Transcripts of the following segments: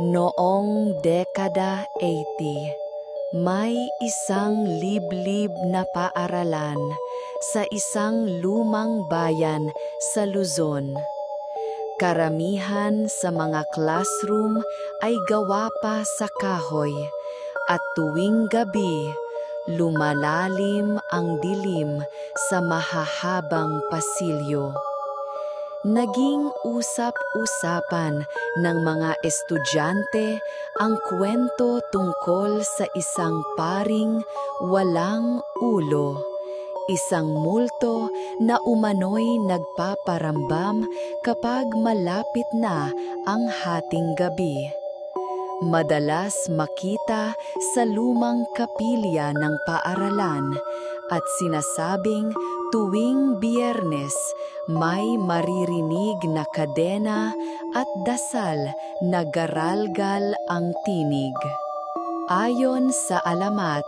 Noong dekada 80, may isang liblib na paaralan sa isang lumang bayan sa Luzon. Karamihan sa mga classroom ay gawa pa sa kahoy at tuwing gabi lumalalim ang dilim sa mahahabang pasilyo. Naging usap-usapan ng mga estudyante ang kwento tungkol sa isang paring walang ulo. Isang multo na umano'y nagpaparambam kapag malapit na ang hating gabi. Madalas makita sa lumang kapilya ng paaralan at sinasabing tuwing biyernes may maririnig na kadena at dasal na garalgal ang tinig. Ayon sa alamat,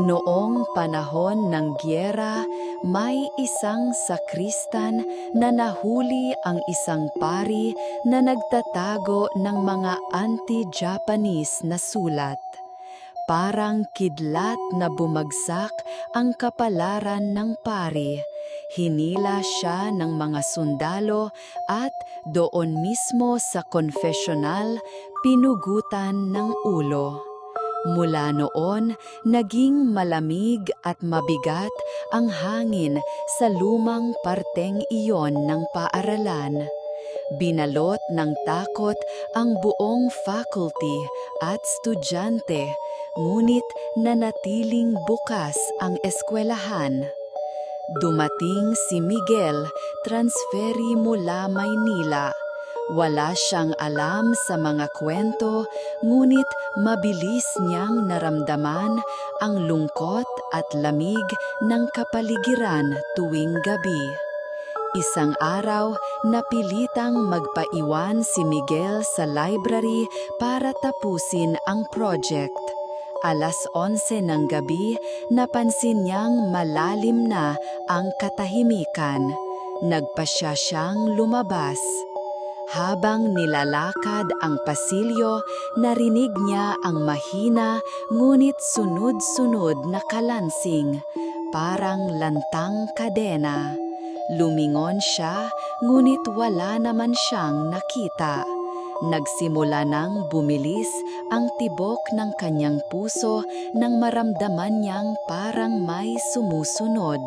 noong panahon ng gyera, may isang sakristan na nahuli ang isang pari na nagtatago ng mga anti-Japanese na sulat. Parang kidlat na bumagsak ang kapalaran ng pari. Hinila siya ng mga sundalo at doon mismo sa konfesyonal pinugutan ng ulo. Mula noon, naging malamig at mabigat ang hangin sa lumang parteng iyon ng paaralan. Binalot ng takot ang buong faculty at estudyante, ngunit nanatiling bukas ang eskwelahan. Dumating si Miguel, transferi mula Maynila. Wala siyang alam sa mga kwento, ngunit mabilis niyang naramdaman ang lungkot at lamig ng kapaligiran tuwing gabi. Isang araw, napilitang magpaiwan si Miguel sa library para tapusin ang project. Alas 11 ng gabi, napansin niyang malalim na ang katahimikan. Nagpasya siyang lumabas. Habang nilalakad ang pasilyo, narinig niya ang mahina ngunit sunod-sunod na kalansing, parang lantang kadena. Lumingon siya, ngunit wala naman siyang nakita. Nagsimula nang bumilis ang tibok ng kanyang puso nang maramdaman niyang parang may sumusunod.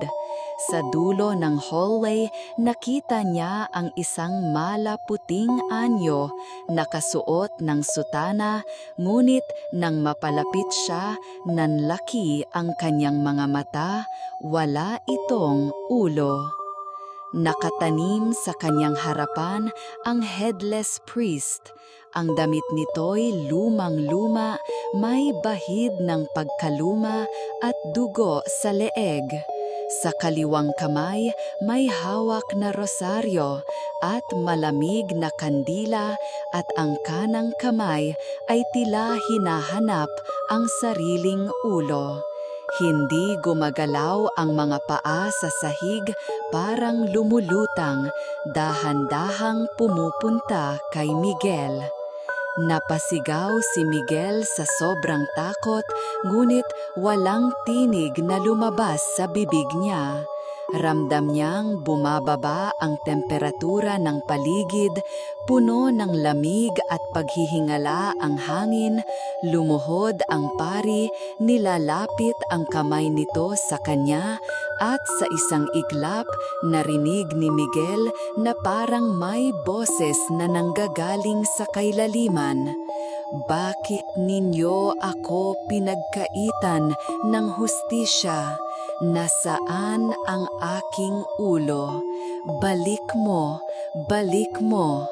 Sa dulo ng hallway, nakita niya ang isang malaputing anyo, nakasuot ng sutana, ngunit nang mapalapit siya, nanlaki ang kanyang mga mata, wala itong ulo. Nakatanim sa kanyang harapan ang headless priest. Ang damit nito'y lumang-luma, may bahid ng pagkaluma at dugo sa leeg. Sa kaliwang kamay, may hawak na rosaryo at malamig na kandila at ang kanang kamay ay tila hinahanap ang sariling ulo. Hindi gumagalaw ang mga paa sa sahig parang lumulutang, dahan-dahang pumupunta kay Miguel. Napasigaw si Miguel sa sobrang takot ngunit walang tinig na lumabas sa bibig niya. Ramdam niyang bumababa ang temperatura ng paligid, puno ng lamig at paghihingala ang hangin, lumuhod ang pari, nilalapit ang kamay nito sa kanya at sa isang iglap narinig ni Miguel na parang may boses na nanggagaling sa kailaliman. Bakit ninyo ako pinagkaitan ng hustisya? Nasaan ang aking ulo? Balik mo, balik mo.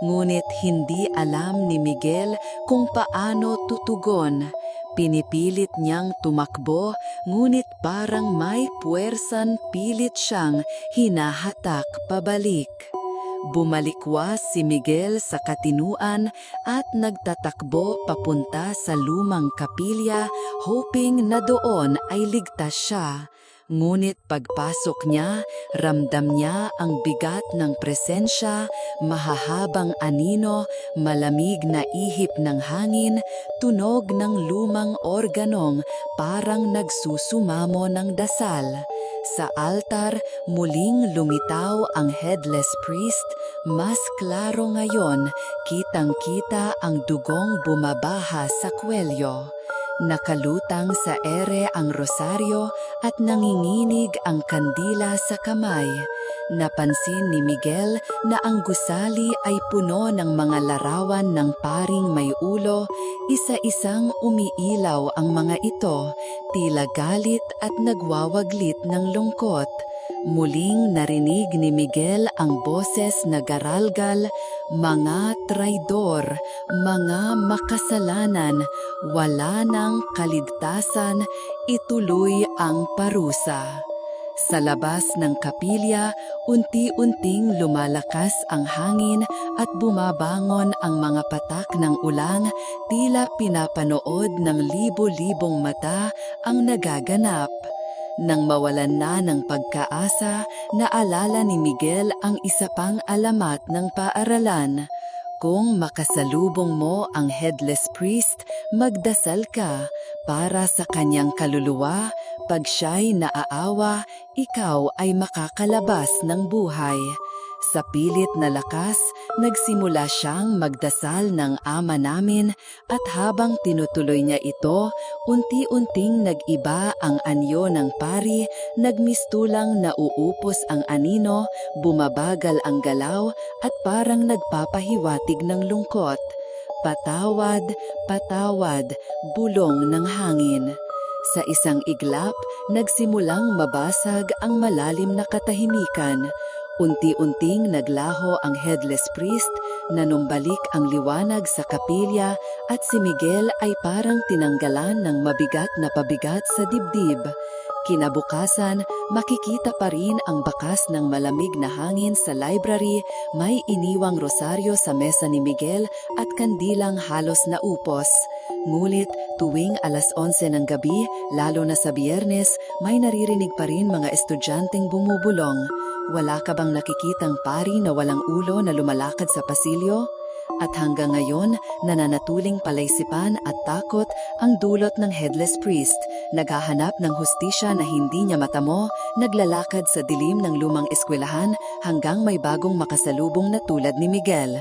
Ngunit hindi alam ni Miguel kung paano tutugon. Pinipilit niyang tumakbo, ngunit parang may puwersan pilit siyang hinahatak pabalik. Bumalikwas si Miguel sa katinuan at nagtatakbo papunta sa lumang kapilya hoping na doon ay ligtas siya. Ngunit pagpasok niya, ramdam niya ang bigat ng presensya, mahahabang anino, malamig na ihip ng hangin, tunog ng lumang organong parang nagsusumamo ng dasal. Sa altar, muling lumitaw ang headless priest, mas klaro ngayon, kitang-kita ang dugong bumabaha sa kwelyo. Nakalutang sa ere ang rosaryo at nanginginig ang kandila sa kamay. Napansin ni Miguel na ang gusali ay puno ng mga larawan ng paring may ulo, isa-isang umiilaw ang mga ito, tila galit at nagwawaglit ng lungkot. Muling narinig ni Miguel ang boses na garalgal, mga traidor, mga makasalanan, wala ng kaligtasan, ituloy ang parusa. Sa labas ng kapilya, unti-unting lumalakas ang hangin at bumabangon ang mga patak ng ulang, tila pinapanood ng libo-libong mata ang nagaganap. Nang mawalan na ng pagkaasa, naalala ni Miguel ang isa pang alamat ng paaralan. Kung makasalubong mo ang headless priest, magdasal ka para sa kanyang kaluluwa, pag siya'y naaawa, ikaw ay makakalabas ng buhay. Sa pilit na lakas, nagsimula siyang magdasal ng ama namin at habang tinutuloy niya ito, unti-unting nag-iba ang anyo ng pari, nagmistulang nauupos ang anino, bumabagal ang galaw at parang nagpapahiwatig ng lungkot. Patawad, patawad, bulong ng hangin. Sa isang iglap, nagsimulang mabasag ang malalim na katahimikan. Unti-unting naglaho ang headless priest, nanumbalik ang liwanag sa kapilya at si Miguel ay parang tinanggalan ng mabigat na pabigat sa dibdib. Kinabukasan, makikita pa rin ang bakas ng malamig na hangin sa library, may iniwang rosaryo sa mesa ni Miguel at kandilang halos naupos. Ngulit tuwing alas 11 ng gabi, lalo na sa biyernes, may naririnig pa rin mga estudyanteng bumubulong. Wala ka bang nakikitang pari na walang ulo na lumalakad sa pasilyo? At hanggang ngayon, nananatuling palaisipan at takot ang dulot ng headless priest, naghahanap ng hustisya na hindi niya matamo, naglalakad sa dilim ng lumang eskwelahan hanggang may bagong makasalubong na tulad ni Miguel.